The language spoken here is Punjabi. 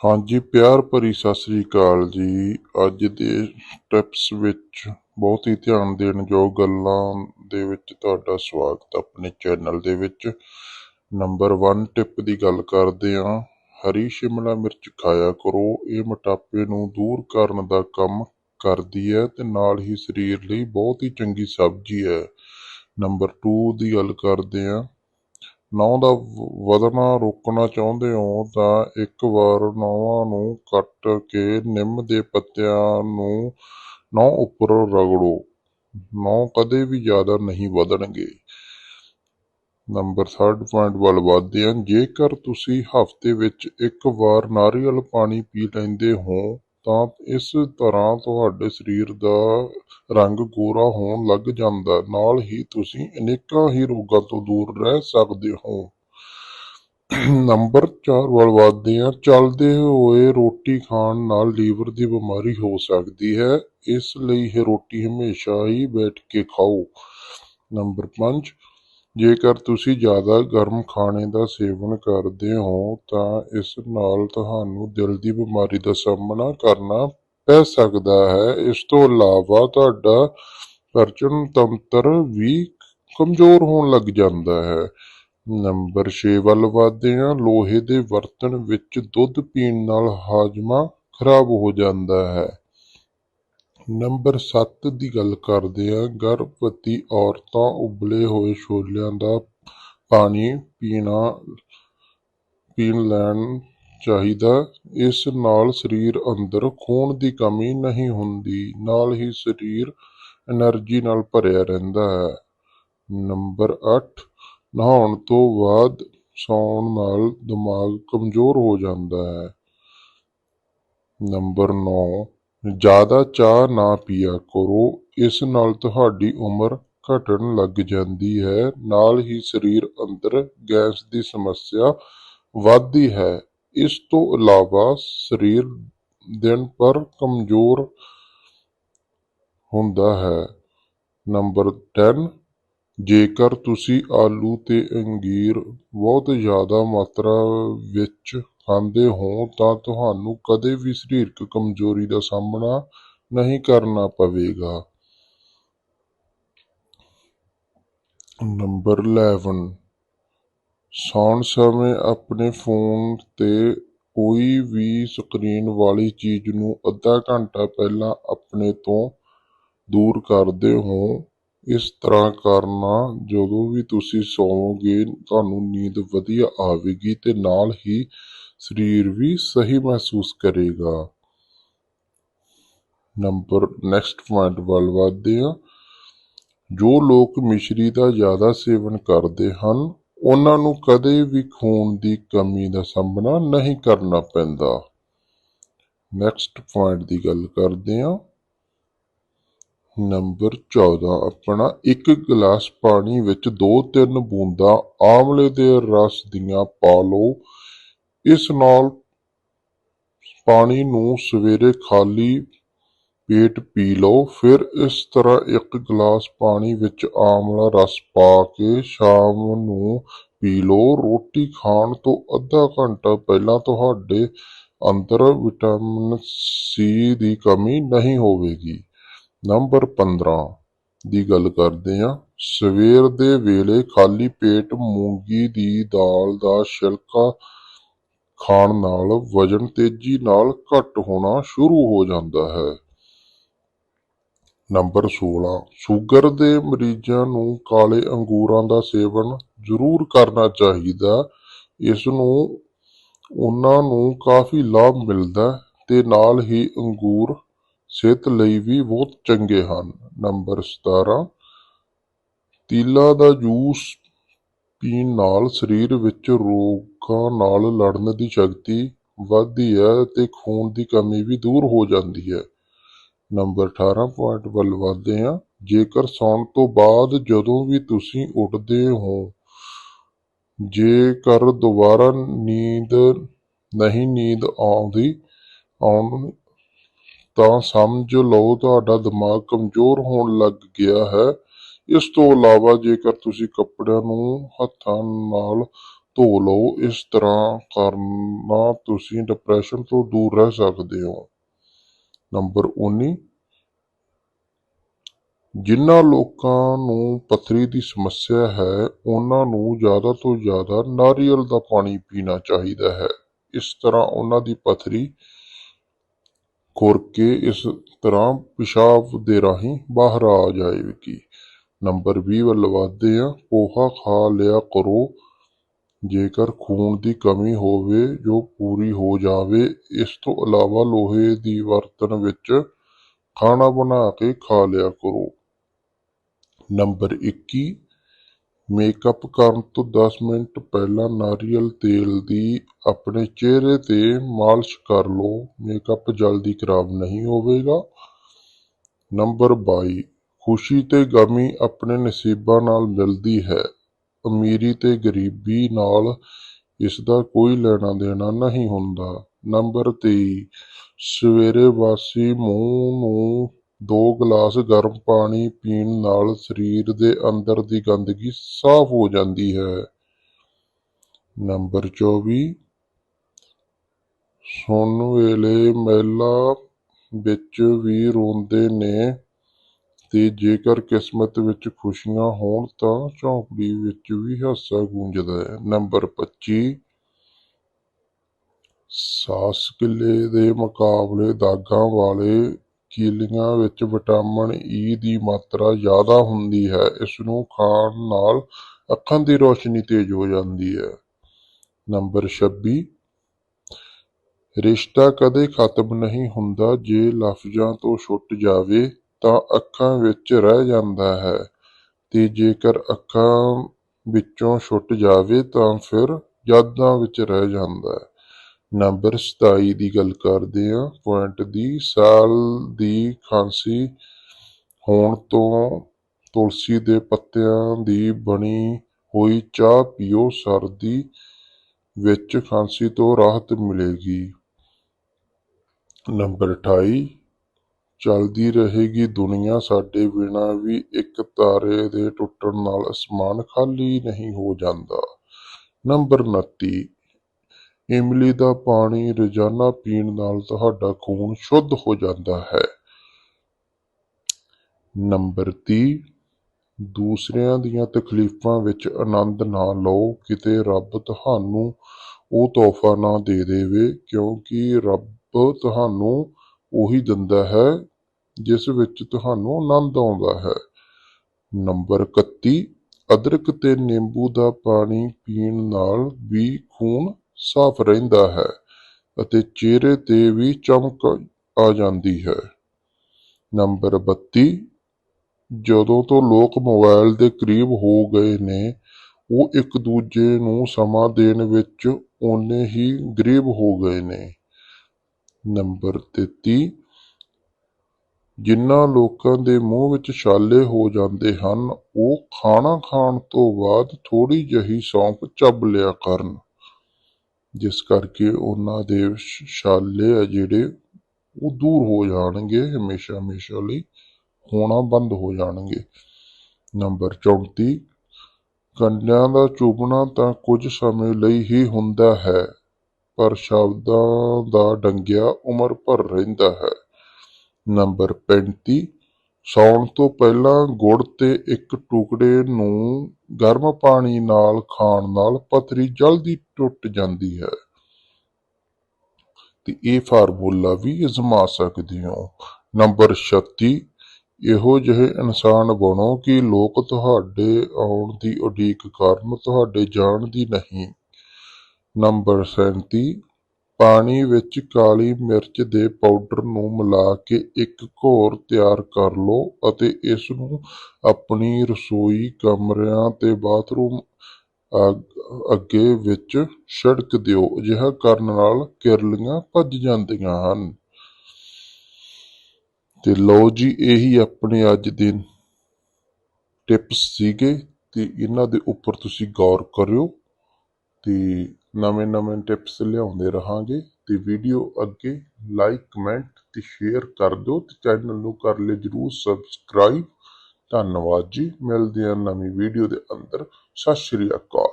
ਹਾਂਜੀ, ਪਿਆਰ ਭਰੀ ਸਤਿ ਸ੍ਰੀ ਅਕਾਲ ਜੀ। ਅੱਜ ਦੇ ਟਿਪਸ ਵਿੱਚ ਬਹੁਤ ਹੀ ਧਿਆਨ ਦੇਣ ਯੋਗ ਗੱਲਾਂ ਦੇ ਵਿੱਚ ਤੁਹਾਡਾ ਸਵਾਗਤ। ਆਪਣੇ ਚੈਨਲ ਦੇ ਵਿੱਚ ਨੰਬਰ 1 ਟਿਪ ਦੀ ਗੱਲ ਕਰਦੇ ਹਾਂ। ਹਰੀ ਸ਼ਿਮਲਾ ਮਿਰਚ ਖਾਇਆ ਕਰੋ। ਇਹ ਮੋਟਾਪੇ ਨੂੰ ਦੂਰ ਕਰਨ ਦਾ ਕੰਮ ਕਰਦੀ ਹੈ ਤੇ ਨਾਲ ਹੀ ਸਰੀਰ ਲਈ ਬਹੁਤ ਹੀ ਚੰਗੀ ਸਬਜ਼ੀ ਹੈ। ਨੰਬਰ 2 ਦੀ ਗੱਲ ਕਰਦੇ ਹਾਂ। ਨਹੁੰ ਦਾ ਵਧਣਾ ਰੋਕਣਾ ਚਾਹੁੰਦੇ ਹੋ ਤਾਂ ਇੱਕ ਵਾਰ ਨਹੁੰਾਂ ਨੂੰ ਕੱਟ ਕੇ ਨਿੰਮ ਦੇ ਪੱਤਿਆਂ ਨੂੰ ਨਹੁੰ ਉੱਪਰ ਰਗੜੋ। ਨਹੁੰ ਕਦੇ ਵੀ ਜ਼ਿਆਦਾ ਨਹੀਂ ਵਧਣਗੇ। ਨੰਬਰ 3 ਪੁਆਇੰਟ ਵੱਲ ਵਧਦੇ ਹਾਂ ਜੇਕਰ ਤੁਸੀਂ ਹਫ਼ਤੇ ਵਿੱਚ ਇੱਕ ਵਾਰ ਨਾਰੀਅਲ ਪਾਣੀ ਪੀ ਲੈਂਦੇ ਹੋ ਤਾਂ ਇਸ ਤਰ੍ਹਾਂ ਤੁਹਾਡੇ ਸਰੀਰ ਦਾ ਰੰਗ ਗੋਰਾ ਹੋਣ ਲੱਗ ਜਾਂਦਾ ਨਾਲ ਹੀ ਤੁਸੀਂ ਅਨੇਕਾਂ ਹੀ ਰੋਗਾਂ ਤੋਂ ਦੂਰ ਰਹਿ ਸਕਦੇ ਹੋ। ਨੰਬਰ 4 ਵੱਲ ਵਧਦੇ ਹਾਂ ਚੱਲਦੇ ਹੋਏ ਰੋਟੀ ਖਾਣ ਨਾਲ ਲੀਵਰ ਦੀ ਬਿਮਾਰੀ ਹੋ ਸਕਦੀ ਹੈ। ਇਸ ਲਈ ਇਹ ਰੋਟੀ ਹਮੇਸ਼ਾ ਹੀ ਬੈਠ ਕੇ ਖਾਓ। ਨੰਬਰ 5 ਜੇਕਰ ਤੁਸੀਂ ਜ਼ਿਆਦਾ ਗਰਮ ਖਾਣੇ ਦਾ ਸੇਵਨ ਕਰਦੇ ਹੋ, ਤਾਂ ਇਸ ਨਾਲ ਤੁਹਾਨੂੰ ਦਿਲ ਦੀ ਬਿਮਾਰੀ ਦਾ ਸਾਹਮਣਾ ਕਰਨਾ ਪੈ ਸਕਦਾ ਹੈ। ਇਸ ਤੋਂ ਇਲਾਵਾ ਤੁਹਾਡਾ ਪਾਚਨ ਤੰਤਰ ਵੀ ਕਮਜ਼ੋਰ ਹੋਣ ਲੱਗ ਜਾਂਦਾ ਹੈ। ਨੰਬਰ 6 ਵੱਲ ਵਧਦੇ ਹਾਂ। ਲੋਹੇ ਦੇ ਬਰਤਨ ਵਿੱਚ ਦੁੱਧ ਪੀਣ ਨਾਲ ਹਾਜ਼ਮਾ ਖਰਾਬ ਹੋ ਜਾਂਦਾ ਹੈ। ਨੰਬਰ ਸੱਤ ਦੀ ਗੱਲ ਕਰਦੇ ਹਾਂ। ਗਰਭਵਤੀ ਔਰਤਾਂ ਉਬਲੇ ਹੋਏ ਛੋਲਿਆਂ ਦਾ ਪਾਣੀ ਪੀਣਾ, ਪੀਣ ਲੈਣ ਚਾਹੀਦਾ। ਇਸ ਨਾਲ ਸਰੀਰ ਅੰਦਰ ਖੂਨ ਦੀ ਕਮੀ ਨਹੀਂ ਹੁੰਦੀ, ਨਾਲ ਹੀ ਸਰੀਰ એનર્ਜੀ ਨਾਲ ਭਰਿਆ ਰਹਿੰਦਾ ਹੈ। ਨੰਬਰ 8 ਨਹਾਉਣ ਤੋਂ ਬਾਅਦ ਸੌਣ ਨਾਲ ਦਿਮਾਗ ਕਮਜ਼ੋਰ ਹੋ ਜਾਂਦਾ ਹੈ। ਨੰਬਰ 9 ਜ਼ਿਆਦਾ ਚਾਹ ਨਾ ਪੀਆ ਕਰੋ, ਇਸ ਨਾਲ ਤੁਹਾਡੀ ਉਮਰ ਘਟਣ ਲੱਗ ਜਾਂਦੀ ਹੈ। ਨਾਲ ਹੀ ਸਰੀਰ ਅੰਦਰ ਗੈਸ ਦੀ ਸਮੱਸਿਆ ਵੱਧਦੀ ਹੈ। ਇਸ ਤੋਂ ਇਲਾਵਾ ਸਰੀਰ ਦਿਨ ਪਰ ਕਮਜ਼ੋਰ ਹੁੰਦਾ ਹੈ। ਨੰਬਰ 10 ਜੇਕਰ ਤੁਸੀਂ ਆਲੂ ਤੇ ਅੰਗੀਰ ਬਹੁਤ ਜ਼ਿਆਦਾ ਮਾਤਰਾ ਵਿੱਚ ਖਾਂਦੇ ਹੋ ਤਾਂ ਤੁਹਾਨੂੰ ਕਦੇ ਵੀ ਸਰੀਰਕ ਕਮਜ਼ੋਰੀ ਦਾ ਸਾਹਮਣਾ ਨਹੀਂ ਕਰਨਾ ਪਵੇਗਾ। ਨੰਬਰ 11 ਸੌਣ ਸਮੇਂ ਆਪਣੇ ਫੋਨ ਤੇ ਕੋਈ ਵੀ ਸਕਰੀਨ ਵਾਲੀ ਚੀਜ਼ ਨੂੰ ਅੱਧਾ ਘੰਟਾ ਪਹਿਲਾਂ ਆਪਣੇ ਤੋਂ ਦੂਰ ਕਰਦੇ ਹੋ। ਇਸ ਤਰ੍ਹਾਂ ਕਰਨਾ ਜਦੋਂ ਵੀ ਤੁਸੀਂ ਸੌਵੋਗੇ ਤੁਹਾਨੂੰ ਨੀਂਦ ਵਧੀਆ ਆਵੇਗੀ ਤੇ ਨਾਲ ਹੀ ਸਰੀਰ ਵੀ ਸਹੀ ਮਹਿਸੂਸ ਕਰੇਗਾ। ਨੰਬਰ ਨੈਕਸਟ ਪੁਆਇੰਟ ਵੱਲ ਵਧਦੇ ਹਾਂ। ਜੋ ਲੋਕ ਮਿਸ਼ਰੀ ਦਾ ਜ਼ਿਆਦਾ ਸੇਵਨ ਕਰਦੇ ਹਨ, ਉਹਨਾਂ ਨੂੰ ਕਦੇ ਵੀ ਖੂਨ ਦੀ ਕਮੀ ਦਾ ਸਾਹਮਣਾ ਨਹੀਂ ਕਰਨਾ ਪੈਂਦਾ। ਨੈਕਸਟ ਪੁਆਇੰਟ ਦੀ ਗੱਲ ਕਰਦੇ ਹਾਂ। ਨੰਬਰ 14 ਆਪਣਾ ਇੱਕ ਗਲਾਸ ਪਾਣੀ ਵਿੱਚ 2-3 ਬੂੰਦਾਂ ਆਮਲੇ ਦੇ ਰਸ ਦੀਆਂ ਪਾ ਲਓ। ਇਸ ਨਾਲ ਪਾਣੀ ਨੂੰ ਸਵੇਰੇ ਖਾਲੀ ਪੇਟ ਪੀ ਲਓ, ਫਿਰ ਇਸ ਤਰ੍ਹਾਂ ਇੱਕ ਗਲਾਸ ਪਾਣੀ ਵਿੱਚ ਆਮਲਾ ਰਸ ਪਾ ਕੇ ਸ਼ਾਮ ਨੂੰ ਪੀ ਲਓ। ਰੋਟੀ ਖਾਣ ਤੋਂ ਅੱਧਾ ਘੰਟਾ ਪਹਿਲਾਂ ਤੁਹਾਡੇ ਅੰਦਰ ਵਿਟਾਮਿਨ ਸੀ ਦੀ ਕਮੀ ਨਹੀਂ ਹੋਵੇਗੀ। ਨੰਬਰ 15 ਦੀ ਗੱਲ ਕਰਦੇ ਹਾਂ। ਸਵੇਰ ਦੇ ਵੇਲੇ ਖਾਲੀ ਪੇਟ ਮੂੰਗੀ ਦੀ ਦਾਲ ਦਾ ਛਿਲਕਾ ਖਾਣ ਨਾਲ ਵਜਨ ਤੇਜ਼ੀ ਨਾਲ ਘਟ ਹੋਣਾ ਸ਼ੁਰੂ ਹੋ ਜਾਂਦਾ ਹੈ। ਨੰਬਰ 16 ਸ਼ੂਗਰ ਦੇ ਮਰੀਜ਼ਾਂ ਨੂੰ ਕਾਲੇ ਅੰਗੂਰਾਂ ਦਾ ਸੇਵਨ ਜ਼ਰੂਰ ਕਰਨਾ ਚਾਹੀਦਾ। ਇਸ ਨੂੰ, ਉਹਨਾਂ ਨੂੰ ਕਾਫੀ ਲਾਭ ਮਿਲਦਾ ਤੇ ਨਾਲ ਹੀ ਅੰਗੂਰ ਸਿਹਤ ਲਈ ਵੀ ਬਹੁਤ ਚੰਗੇ ਹਨ। ਨੰਬਰ 17 ਤੀਲਾ ਦਾ ਜੂਸ ਪੀਣ ਨਾਲ ਸਰੀਰ ਵਿੱਚ ਰੋਗਾਂ ਨਾਲ ਲੜਨ ਦੀ ਸ਼ਕਤੀ ਵੱਧਦੀ ਹੈ ਤੇ ਖੂਨ ਦੀ ਕਮੀ ਵੀ ਦੂਰ ਹੋ ਜਾਂਦੀ ਹੈ? ਨੰਬਰ 18 ਪੁਆਇੰਟ ਵੱਲ ਵਧਦੇ ਹਾਂ। ਜੇਕਰ ਸੌਣ ਤੋਂ ਬਾਅਦ ਜਦੋਂ ਵੀ ਤੁਸੀਂ ਉੱਠਦੇ ਹੋ, ਜੇਕਰ ਦੁਬਾਰਾ ਨੀਂਦ ਨਹੀਂ, ਨੀਂਦ ਆਉਂਦੀ, ਆਉਣ ਤਾਂ ਸਮਝ ਲਓ ਤੁਹਾਡਾ ਦਿਮਾਗ ਕਮਜ਼ੋਰ ਹੋਣ ਲੱਗ ਗਿਆ ਹੈ। ਇਸ ਤੋਂ ਇਲਾਵਾ ਜੇਕਰ ਤੁਸੀਂ ਕੱਪੜਿਆਂ ਨੂੰ ਹੱਥਾਂ ਨਾਲ ਧੋ ਲਓ, ਇਸ ਤਰ੍ਹਾਂ ਕਰਨਾ ਤੁਸੀਂ ਡਿਪਰੈਸ਼ਨ ਤੋਂ ਦੂਰ ਰਹਿ ਸਕਦੇ ਹੋ। ਨੰਬਰ 19 ਜਿਨ੍ਹਾਂ ਲੋਕਾਂ ਨੂੰ ਪਥਰੀ ਦੀ ਸਮੱਸਿਆ ਹੈ, ਉਹਨਾਂ ਨੂੰ ਜ਼ਿਆਦਾ ਤੋਂ ਜ਼ਿਆਦਾ ਨਾਰੀਅਲ ਦਾ ਪਾਣੀ ਪੀਣਾ ਚਾਹੀਦਾ ਹੈ। ਇਸ ਤਰ੍ਹਾਂ ਉਹਨਾਂ ਦੀ ਪਥਰੀ ਖੁਰ ਕੇ ਇਸ ਤਰ੍ਹਾਂ ਪਿਸ਼ਾਬ ਦੇ ਰਾਹੀਂ ਬਾਹਰ ਆ ਜਾਏਗੀ। ਨੰਬਰ 20 ਵੱਲ ਵਧਦੇ ਹਾਂ ਪੋਹਾ ਖਾ ਲਿਆ ਕਰੋ। ਜੇਕਰ ਖੂਨ ਦੀ ਕਮੀ ਹੋਵੇ, ਜੋ ਪੂਰੀ ਹੋ ਜਾਵੇ, ਇਸ ਤੋਂ ਇਲਾਵਾ ਲੋਹੇ ਦੀ ਬਰਤਨ ਵਿੱਚ ਖਾਣਾ ਬਣਾ ਕੇ ਖਾ ਲਿਆ ਕਰੋ। ਨੰਬਰ 21 ਮੇਕਅਪ ਕਰਨ ਤੋਂ 10 ਮਿੰਟ ਪਹਿਲਾਂ ਨਾਰੀਅਲ ਤੇਲ ਦੀ ਆਪਣੇ ਚਿਹਰੇ ਤੇ ਮਾਲਿਸ਼ ਕਰ ਲਓ। ਮੇਕਅਪ ਜਲਦੀ ਖਰਾਬ ਨਹੀਂ ਹੋਵੇਗਾ। ਨੰਬਰ 22 ਖੁਸ਼ੀ ਤੇ ਗਮੀ ਆਪਣੇ ਨਸੀਬਾਂ ਨਾਲ ਮਿਲਦੀ ਹੈ। ਅਮੀਰੀ ਤੇ ਗਰੀਬੀ ਨਾਲ ਇਸ ਕੋਈ ਲੈਣਾ ਦੇਣਾ ਨਹੀਂ ਹੁੰਦਾ। ਨੰਬਰ 23 ਸਵੇਰੇ ਵਾਸੀ ਮੂੰਹ ਨੂੰ ਦੋ ਗਲਾਸ ਗਰਮ ਪਾਣੀ ਪੀਣ ਨਾਲ ਸਰੀਰ ਦੇ ਅੰਦਰ ਦੀ ਗੰਦਗੀ ਸਾਫ਼ ਹੋ ਜਾਂਦੀ ਹੈ। ਨੰਬਰ 24 ਸੁਣ ਵੇਲੇ ਮਹਿਲਾ ਵਿੱਚ ਵੀ ਰੋਂਦੇ ਨੇ ਤੇ ਜੇਕਰ ਕਿਸਮਤ ਵਿੱਚ ਖੁਸ਼ੀਆਂ ਹੋਣ ਤਾਂ ਝੌਂਪੜੀ ਵਿੱਚ ਵੀ ਹਾਸਾ ਗੂੰਜਦਾ ਹੈ। ਨੰਬਰ 25 ਸਾਸ ਕਿਲੇ ਦੇ ਮੁਕਾਬਲੇ ਦਾਗਾਂ ਵਾਲੇ ਕੀਲੀਆਂ ਵਿੱਚ ਵਿਟਾਮਿਨ ਈ ਦੀ ਮਾਤਰਾ ਜ਼ਿਆਦਾ ਹੁੰਦੀ ਹੈ। ਇਸ ਨੂੰ ਖਾਣ ਨਾਲ ਅੱਖਾਂ ਦੀ ਰੋਸ਼ਨੀ ਤੇਜ਼ ਹੋ ਜਾਂਦੀ ਹੈ। ਨੰਬਰ 26 ਰਿਸ਼ਤਾ ਕਦੇ ਖਤਮ ਨਹੀਂ ਹੁੰਦਾ। ਜੇ ਲਫ਼ਜ਼ਾਂ ਤੋਂ ਛੁੱਟ ਜਾਵੇ ਤਾਂ ਅੱਖਾਂ ਵਿੱਚ ਰਹਿ ਜਾਂਦਾ ਹੈ। ਤੇ ਜੇਕਰ ਅੱਖਾਂ ਵਿੱਚੋਂ ਛੁੱਟ ਜਾਵੇ ਤਾਂ ਫਿਰ ਯਾਦਾਂ ਵਿੱਚ ਰਹਿ ਜਾਂਦਾ ਹੈ। ਨੰਬਰ 27 ਦੀ ਗੱਲ ਕਰਦੇ ਹਾਂ। ਪੁਆਇੰਟ ਦੀ ਸਾਲ ਦੀ ਖਾਂਸੀ ਹੋਣ ਤੋਂ ਤੁਲਸੀ ਦੇ ਪੱਤਿਆਂ ਦੀ ਬਣੀ ਹੋਈ ਚਾਹ ਪੀਓ। ਸਰਦੀ ਵਿੱਚ ਖਾਂਸੀ ਤੋਂ ਰਾਹਤ ਮਿਲੇਗੀ। ਨੰਬਰ 28 ਚਲਦੀ ਰਹੇਗੀ ਦੁਨੀਆ। ਸਾਡੇ ਬਿਨਾ ਵੀ ਇੱਕ ਤਾਰੇ ਦੇ ਟੁੱਟਣ ਨਾਲ ਅਸਮਾਨ ਖਾਲੀ ਨਹੀਂ ਹੋ ਜਾਂਦਾ। ਨੰਬਰ 29 ਇਮਲੀ ਦਾ ਪਾਣੀ ਰੋਜ਼ਾਨਾ ਪੀਣ ਨਾਲ ਤੁਹਾਡਾ ਖੂਨ ਸ਼ੁੱਧ ਹੋ ਜਾਂਦਾ ਹੈ। ਨੰਬਰ 30 ਦੂਸਰਿਆਂ ਦੀਆਂ ਤਕਲੀਫਾਂ ਵਿੱਚ ਆਨੰਦ ਨਾ ਲਓ। ਕਿਤੇ ਰੱਬ ਤੁਹਾਨੂੰ ਉਹ ਤੋਹਫਾ ਨਾ ਦੇ ਦੇਵੇ, ਕਿਉਂਕਿ ਰੱਬ ਤੁਹਾਨੂੰ ਉਹੀ ਦਿੰਦਾ ਹੈ ਜਿਸ ਵਿੱਚ ਤੁਹਾਨੂੰ ਆਨੰਦ ਆਉਂਦਾ ਹੈ। ਨੰਬਰ 31 ਅਦਰਕ ਤੇ ਨਿੰਬੂ ਦਾ ਪਾਣੀ ਪੀਣ ਨਾਲ ਵੀ ਖੂਨ ਸਾਫ਼ ਰਹਿੰਦਾ ਹੈ ਅਤੇ ਚਿਹਰੇ ਤੇ ਵੀ ਚਮਕ ਆ ਜਾਂਦੀ ਹੈ। ਨੰਬਰ 32 ਜਦੋਂ ਤੋਂ ਲੋਕ ਮੋਬਾਈਲ ਦੇ ਕਰੀਬ ਹੋ ਗਏ ਨੇ, ਉਹ ਇੱਕ ਦੂਜੇ ਨੂੰ ਸਮਾਂ ਦੇਣ ਵਿੱਚ ਓਨੇ ਹੀ ਗਰੀਬ ਹੋ ਗਏ ਨੇ। ਨੰਬਰ 33 ਜਿਨ੍ਹਾਂ ਲੋਕਾਂ ਦੇ ਮੂੰਹ ਵਿੱਚ ਛਾਲੇ ਹੋ ਜਾਂਦੇ ਹਨ, ਉਹ ਖਾਣਾ ਖਾਣ ਤੋਂ ਬਾਅਦ ਥੋੜੀ ਜਿਹੀ ਸੌਂਫ ਚੱਬ ਲਿਆ ਕਰਨ। ਜਿਸ ਕਰਕੇ ਉਹਨਾਂ ਦੇ ਛਾਲੇ ਆ ਜਿਹੜੇ, ਉਹ ਦੂਰ ਹੋ ਜਾਣਗੇ, ਹਮੇਸ਼ਾ ਹਮੇਸ਼ਾ ਲਈ ਹੋਣਾ ਬੰਦ ਹੋ ਜਾਣਗੇ। ਨੰਬਰ 34 ਕੰਨਿਆਂ ਦਾ ਚੁਬਣਾ ਤਾਂ ਕੁਝ ਸਮੇਂ ਲਈ ਹੀ ਹੁੰਦਾ ਹੈ, ਪਰ ਸ਼ਬਦਾਂ ਦਾ ਡੰਗਿਆ ਉਮਰ ਭਰ ਰਹਿੰਦਾ ਹੈ। ਨੰਬਰ 35 ਸੌਣ ਤੋਂ ਪਹਿਲਾਂ ਗੁੜ ਤੇ ਇੱਕ ਟੁਕੜੇ ਨੂੰ ਗਰਮ ਪਾਣੀ ਨਾਲ ਖਾਣ ਨਾਲ ਪਥਰੀ ਜਲਦੀ ਟੁੱਟ ਜਾਂਦੀ ਹੈ। ਤੇ ਇਹ ਫਾਰਮੂਲਾ ਵੀ ਅਜ਼ਮਾ ਸਕਦੇ ਹੋ। ਨੰਬਰ 36 ਇਹੋ ਜਿਹੇ ਇਨਸਾਨ ਬਣੋ ਕਿ ਲੋਕ ਤੁਹਾਡੇ ਆਉਣ ਦੀ ਉਡੀਕ ਕਰਨ, ਤੁਹਾਡੇ ਜਾਣ ਦੀ ਨਹੀਂ। ਨੰਬਰ 37 ਪਾਣੀ ਵਿੱਚ ਕਾਲੀ ਮਿਰਚ ਦੇ ਪਾਊਡਰ ਨੂੰ ਮਿਲਾ ਕੇ ਇੱਕ ਘੋਰ ਤਿਆਰ ਕਰ ਲਓ ਅਤੇ ਇਸ ਨੂੰ ਆਪਣੀ ਰਸੋਈ ਕਮਰਿਆਂ ਤੇ ਬਾਥਰੂਮ ਅੱਗੇ ਵਿੱਚ ਛਿੜਕ ਦਿਓ ਅਜਿਹਾ ਕਰਨ ਨਾਲ ਕਿਰਲੀਆਂ ਭੱਜ ਜਾਂਦੀਆਂ ਹਨ। ਤੇ ਲਓ ਜੀ, ਇਹੀ ਆਪਣੇ ਅੱਜ ਦੇ ਟਿਪਸ ਸੀਗੇ, ਤੇ ਇਹਨਾਂ ਦੇ ਉੱਪਰ ਤੁਸੀਂ ਗੌਰ ਕਰਿਓ ਤੇ ਨਵੇਂ ਨਵੇਂ ਟਿਪਸ ਲਿਆਉਂਦੇ ਰਹਾਂਗੇ ਅਤੇ ਵੀਡੀਓ ਅੱਗੇ ਲਾਈਕ, ਕਮੈਂਟ ਅਤੇ ਸ਼ੇਅਰ ਕਰ ਦਿਓ ਅਤੇ ਚੈਨਲ ਨੂੰ ਕਰ ਲਿਓ ਜਰੂਰ ਸਬਸਕ੍ਰਾਈਬ। ਧੰਨਵਾਦ ਜੀ, ਮਿਲਦੇ ਹਾਂ ਨਵੀਂ ਵੀਡੀਓ ਦੇ ਅੰਦਰ। ਸਤਿ ਸ਼੍ਰੀ ਅਕਾਲ।